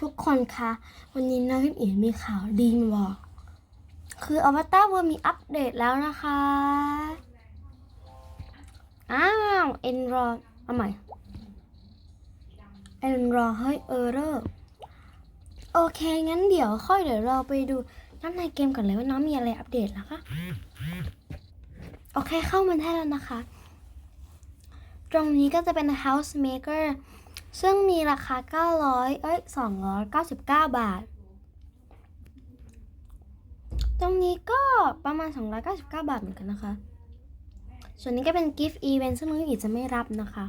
ทุกคนคะวันนี้น้องพิมอิ๋วมีข่าวดีมาบอกคืออวตารเวอร์มีอัปเดตแล้วนะคะ อ้าวเอ็นรอเอาใหม่เอ็นรอเฮ้ยเออร์เรอร์โอเค งั้นเดี๋ยวค่อยเดี๋ยวเราไปดูน้ำในเกมก่อนเลยว่าน้องมีอะไรอัปเดตแล้วคะ โอเคเข้ามาได้แล้วนะคะ ตรงนี้ก็จะเป็น House Maker ซึ่งมีราคา 900 เอ้ย 299 บาท ตรงนี้ก็ประมาณ 299 บาทเหมือนกันนะคะ ส่วนนี้ก็เป็น Gift Event ซึ่งน้องอีจะไม่รับนะคะ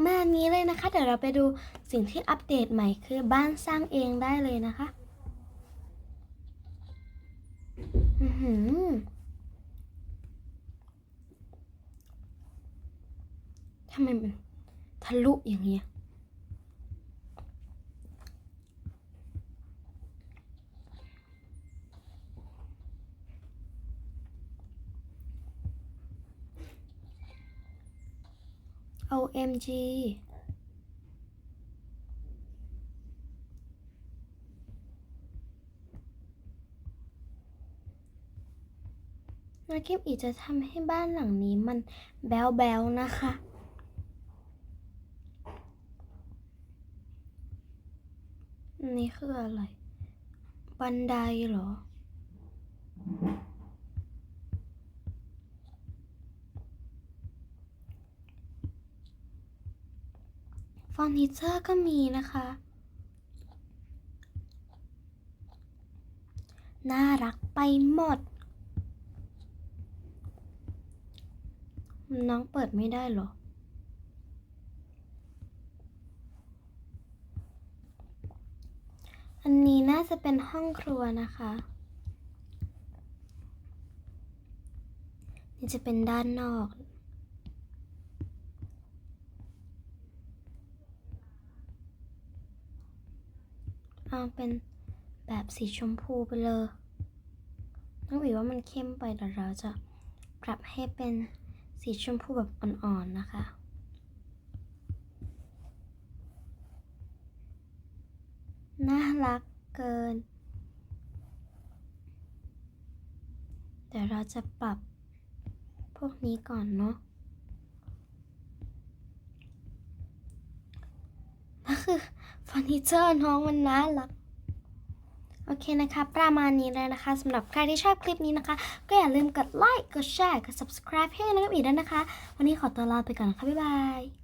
ประมาณนี้เลยนะคะ เดี๋ยวเราไปดูสิ่งที่อัปเดตใหม่คือบ้านสร้างเองได้เลยนะคะ อือหือทำไมมันทะลุอย่างเงี้ย OMG นาคิมอีจะทำให้บ้านหลังนี้มันแบ๊วๆนะคะนนี้คืออะไร บันไดเหรอ ฟอร์นิเจอร์ก็มีนะคะ น่ารักไปหมด น้องเปิดไม่ได้หรอ อันนี้น่าจะเป็นห้องครัวนะคะ นี่จะเป็นด้านนอก เอาเป็นแบบสีชมพูไปเลยน้องอุ๋ยว่ามันเข้มไปเดี๋ยวเราจะปรับให้เป็นสีชมพูแบบอ่อนๆนะคะน่ารักเกินเดี๋ยวเราจะปรับพวกนี้ก่อนเนาะนั่นคือเฟอ ร์นิเจอร์น้องมันน่ารัก โอเคนะคะ ประมาณนี้เลยนะคะสำหรับใครที่ชอบคลิปนี้นะคะ ก็อย่าลืมกดไลค์ กดแชร์ กด subscribe ให้นะครับอีกด้วยนะคะ วันนี้ขอตัวลาไปก่อนนะคะ บ๊ายบาย